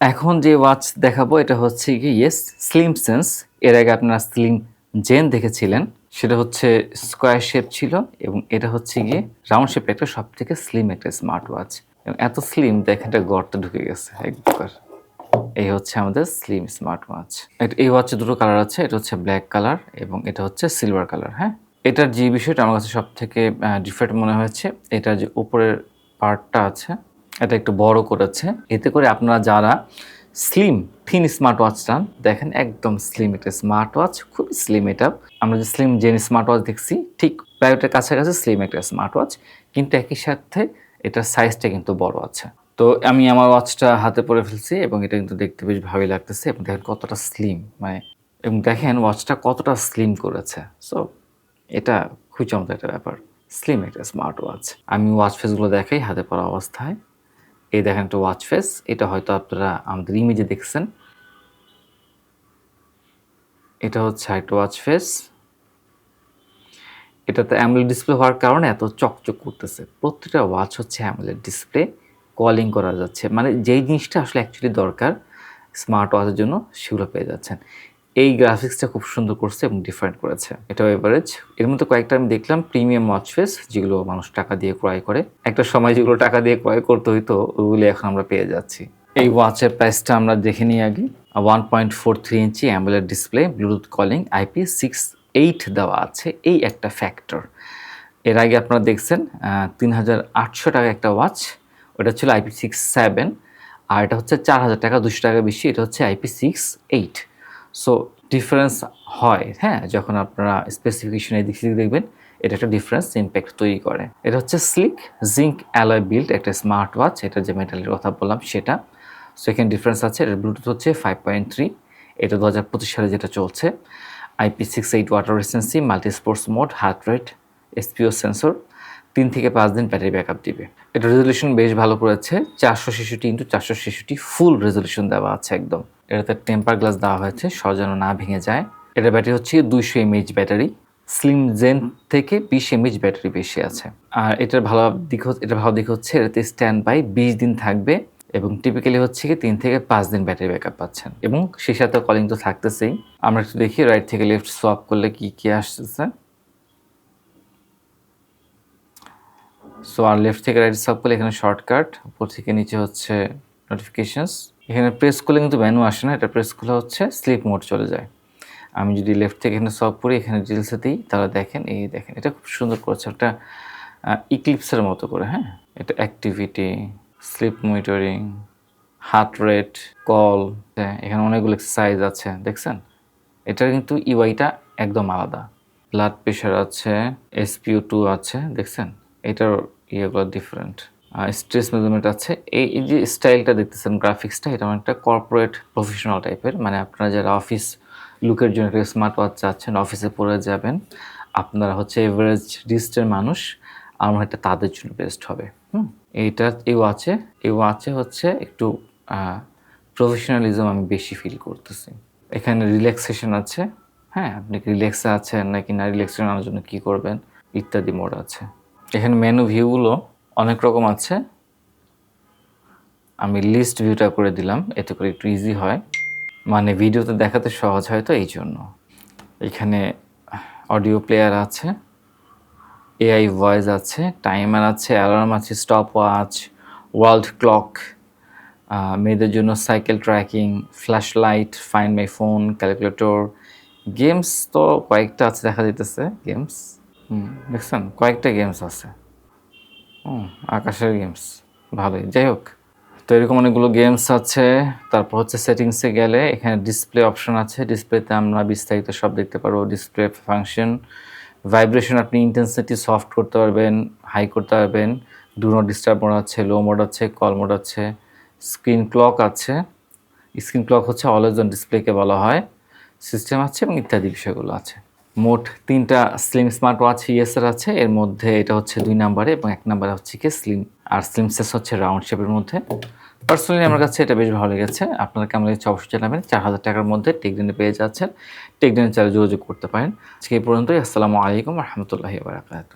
এখন যে ওয়াচ দেখাবো, এটা হচ্ছে কি ইয়েস স্লিম সেন্স এর আগে আপনারা স্লিম জেন দেখেছিলেন। সেটা হচ্ছে স্কোয়ার শেপ ছিল এবং এটা হচ্ছে গিয়ে রাউন্ড শেপ একটা সব থেকে স্লিম একটা স্মার্ট ওয়াচ এবং এত স্লিম দেখেন একটা গর্তে ঢুকে গেছে একবার। এই হচ্ছে আমাদের স্লিম স্মার্ট ওয়াচ এই ওয়াচে দুটো কালার আছে, এটা হচ্ছে ব্ল্যাক কালার এবং এটা হচ্ছে সিলভার কালার হ্যাঁ? এটার যে বিষয়টা আমার কাছে সব থেকে ডিফারেন্ট মনে হয়েছে এটা যে উপরের পার্টটা আছে এটা একটু বড় করেছে। এতে করে আপনারা যারা স্লিম থিন স্মার্ট ওয়াচ চান, দেখেন একদম স্লিম একটা স্মার্ট ওয়াচ খুব স্লিম এটা। আমরা যে স্লিম জেন স্মার্ট ওয়াচ দেখছি, ঠিক প্রায় ওটার কাছাকাছি স্লিম একটা স্মার্ট ওয়াচ কিন্তু একই সাথে এটার সাইজটা কিন্তু বড় আছে। তো আমি আমার ওয়াচটা হাতে পরে ফেলছি এবং এটা কিন্তু দেখতে বেশ ভালোই লাগতেছে এবং দেখেন কতটা স্লিম মানে এবং দেখেন ওয়াচটা কতটা স্লিম করেছে। সো এটা খুবই চমৎকার একটা ব্যাপার স্লিম একটা স্মার্ট ওয়াচ আমি ওয়াচ ফেসগুলো দেখাই হাতে পরা অবস্থায়। এই দেখেন একটা ওয়াচ ফেস এটা হয়তো আপনারা আমাদের ইমেজে দেখছেন। এটা হচ্ছে একটা ওয়াচ ফেস এটাতে অ্যামলেট ডিসপ্লে হওয়ার কারণে এত চকচক করতেছে। প্রত্যেকটা ওয়াচ হচ্ছে অ্যামলেট ডিসপ্লে কলিং করা যাচ্ছে। মানে যেই জিনিসটা আসলে অ্যাকচুয়ালি দরকার স্মার্ট ওয়াচের জন্য, সেগুলো পেয়ে যাচ্ছেন। এই গ্রাফিক্সটা খুব সুন্দর করছে এবং ডিফারেন্ট করেছে। এটাও এভারেজ এর মধ্যে কয়েকটা আমি দেখলাম প্রিমিয়াম ওয়াচ ফেস যেগুলো মানুষ টাকা দিয়ে ক্রয় করে। একটা সময় যেগুলো টাকা দিয়ে ক্রয় করতে হইতো, ওগুলি এখন আমরা পেয়ে যাচ্ছি। এই ওয়াচের প্রাইসটা আমরা দেখে নিই আগে। ওয়ান পয়েন্ট ফোর থ্রি ইঞ্চি অ্যাম্বুলার display bluetooth calling IP six eight দেওয়া আছে। এই একটা ফ্যাক্টর এর আগে আপনারা দেখছেন তিন হাজার আটশো টাকা একটা ওয়াচ ওটা ছিল আইপি সিক্স সেভেন আর এটা হচ্ছে চার হাজার টাকা, দুশো টাকা বেশি। এটা হচ্ছে IP six eight so difference হয় হ্যাঁ? যখন আপনারা স্পেসিফিকেশন এই দিক থেকে দেখবেন, এটা একটা ডিফারেন্স ইম্প্যাক্ট তৈরি করে। এটা হচ্ছে স্লিক জিঙ্ক অ্যালয় বিল্ড একটা স্মার্ট ওয়াচ এটা যে মেটালের কথা বললাম, সেটা। সো এখানে ডিফারেন্স আছে এটা ব্লুটুথ হচ্ছে ফাইভ পয়েন্ট থ্রি এটা দু হাজার পঁচিশ সালে যেটা চলছে। IP six eight water resistance multi sports mode heart rate SpO sensor তিন থেকে পাঁচ দিন ব্যাটারি ব্যাকআপ দিবে। এটা রেজলিউশন বেশ ভালো করেছে, চারশো ছেষট্টি ইন্টু চারশো ছেষট্টি ফুল রেজলিউশন দেওয়া আছে একদম। এটাতে টেম্পার গ্লাস দেওয়া হয়েছে সজানো না ভেঙে যায়। এটা ব্যাটারি হচ্ছে দুইশো এমএইচ ব্যাটারি স্লিম জেন থেকে বিশ এমএইচ ব্যাটারি বেশি আছে। আর এটার ভালো দিক হচ্ছে এটা ভালো দিক হচ্ছে এটাতে স্ট্যান্ড বাই বিশ দিন থাকবে এবং টিপিক্যালি হচ্ছে কি তিন থেকে পাঁচ দিন ব্যাটারি ব্যাকআপ পাচ্ছেন। এবং সেই সাথে কলিং তো থাকতেছেই। আমরা একটু দেখি রাইট থেকে লেফট সোয়াপ করলে কি কি আসতেছে? সো আর লেফট থেকে রাইট সোয়াপ করলে এখানে শর্টকাট উপর থেকে নিচে হচ্ছে নোটিফিকেশনস এখানে প্রেস করলে কিন্তু মেনু আসে না, এটা প্রেস করলে হচ্ছে স্লিপ মোড চলে যায়। আমি যদি লেফট থেকে এখানে সব করি এখানে ডিটেলসে দিই, তাহলে দেখেন, এই দেখেন, এটা খুব সুন্দর করেছে, একটা ইক্লিপসের মতো করে হ্যাঁ? এটা activity sleep monitoring heart rate call হ্যাঁ এখানে অনেকগুলো এক্সারসাইজ আছে, দেখছেন? এটার কিন্তু ইউআইটা একদম আলাদা। ব্লাড প্রেশার আছে এসপিও টু আছে, দেখছেন? এটার ইয়েগুলো ডিফারেন্ট স্ট্রেস মেজারমেন্ট আছে। এই যে স্টাইলটা দেখতেছেন গ্রাফিক্সটা এটা অনেকটা কর্পোরেট প্রফেশনাল টাইপের মানে আপনারা যারা অফিস লুকের জন্য একটা স্মার্ট ওয়াচ চাচ্ছেন অফিসে পরে যাবেন, আপনারা হচ্ছে এভারেজ ডিস্টের মানুষ, আমার এটা তাদের জন্য বেস্ট হবে। হুম? এইটা, এই ওয়াচে এই ওয়াচে হচ্ছে একটু প্রফেশনালিজম আমি বেশি ফিল করতেছি। এখানে রিল্যাক্সেশন আছে। হ্যাঁ আপনি কি রিল্যাক্সে আছেন নাকি না রিল্যাক্সেশন আনার জন্য কী করবেন, ইত্যাদি মোড আছে। এখানে মেনু ভিউগুলো অনেক রকম আছে। আমি লিস্ট ভিউটা করে দিলাম, এতে করে একটু ইজি হয়। মানে ভিডিওতে দেখাতে সহজ হয় তো এই জন্য এখানে অডিও প্লেয়ার আছে এআই ভয়েস আছে টাইমার আছে অ্যালার্ম আছে স্টপ ওয়াচ ওয়ার্ল্ড ক্লক মেয়েদের জন্য cycle tracking flash light find my phone calculator games তো কয়েকটা আছে দেখা যেতেছে গেমস হুম, দেখছেন? কয়েকটা গেমস আছে। আকাশের গেমস ভালোই। যাই হোক, তো এরকম অনেকগুলো গেমস আছে। তারপর হচ্ছে সেটিংসে গেলে এখানে ডিসপ্লে অপশন আছে। ডিসপ্লেতে আমরা বিস্তারিত সব দেখতে পারব। ডিসপ্লে ফাংশন ভাইব্রেশন আপনি ইন্টেন্সিটি সফট করতে পারবেন হাই করতে পারবেন। ডু নট ডিস্টার্ব মোড আছে লো মোড আছে কল মোড আছে স্ক্রিন ক্লক আছে। স্ক্রিন ক্লক হচ্ছে অলওয়েজ অন ডিসপ্লেকে বলা হয়। সিস্টেম আছে এবং ইত্যাদি বিষয়গুলো আছে। মোট তিনটা স্লিম স্মার্ট ওয়াচ ইয়েসের আছে। এর মধ্যে এটা হচ্ছে দুই নাম্বারে এবং এক নাম্বারে হচ্ছে কি স্লিম আর স্লিম সেস হচ্ছে রাউন্ড শেপের মধ্যে। পার্সোনালি আমার কাছে এটা বেশ ভালো লেগেছে। আপনারা কেমন লেগেছে অবশ্যই জানাবেন। চার হাজার টাকার মধ্যে টেকডিনে পেয়ে যাচ্ছেন। টেকডেনে চালে যোগাযোগ করতে পারেন। আজকে এই পর্যন্তই। আসসালামু আলাইকুম রহমতুল্লাহি বারাকাতু